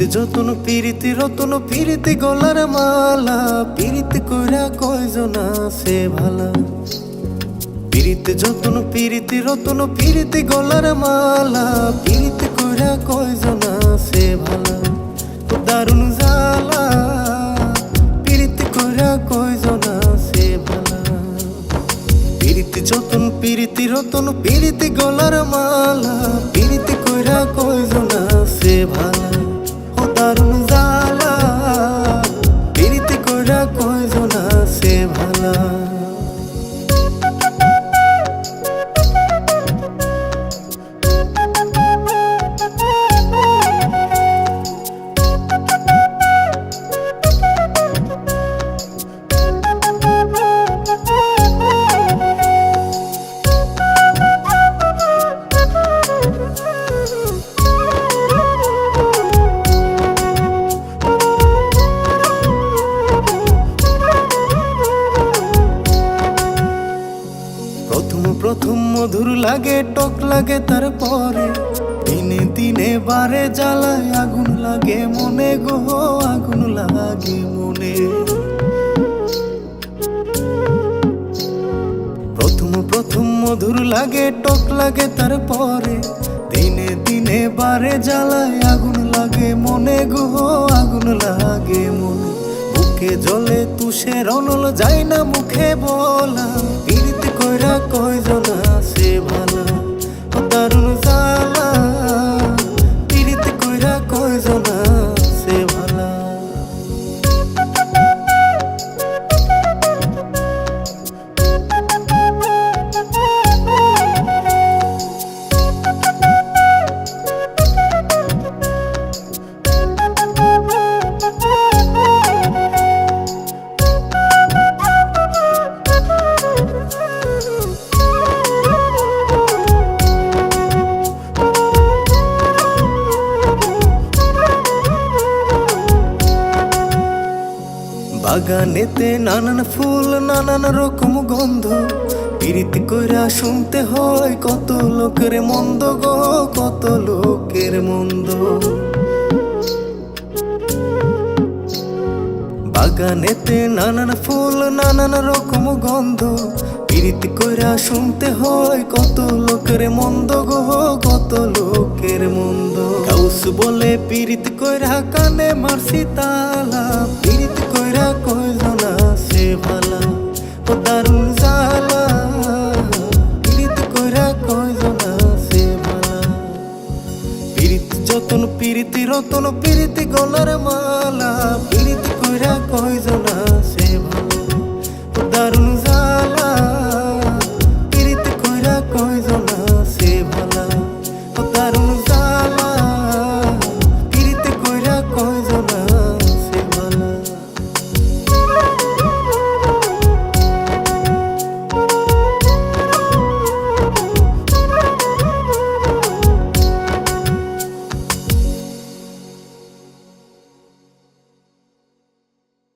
পিরিতি যতন, পিরিতি রতন, পিরিতি গলার মালা। পিরিতি কইরা কয়জন আছে ভালা? পিরিতি যতন, পিরিতি রতন, পিরিতি গলার মালা। পিরিতি কইরা কয়জন আছে ভালা? দারুণ জালা পিরিতি কইরা কয়জন আছে ভালা? পিরিতি যতন, পিরিতি রতন, পিরিতি গলার মালা। পিরিতি কইরা কয়জন আছে ভালা? প্রথম মধুর লাগে, টক লাগে তারপরে দিনে দিনে বারে জ্বালায় আগুন লাগে মনে গো, আগুন লাগে মনে। প্রথম প্রথম মধুর লাগে, টক লাগে তারপরে দিনে দিনে বারে জ্বালায় আগুন লাগে মনে গো, আগুন লাগে মনে। বুকে জলে তুষের অনল যায় না মুখে বলা। বাগানেতে নানান ফুল, নানান রকম গন্ধ। পিরিতি কইরা শুনতে হয় কত লোকের মন্দ গো, কত লোকের মন্দ। বাগানেতে নানান ফুল, নানান রকম গন্ধ। পিরিতি কইরা শুনতে হয় কত লোকের মন্দ গো, কত লোকের বলে পীড়িত কইরা কানে মারছি তালা। পীড়িত কইরা কইল না সে ভালা ও দারুণ জালা। পীড়িত কইরা কইল না সে ভালা পীড়িত যতন পীড়িত রতন, পীড়িত গলার মালা। পীড়িত কইরা কইল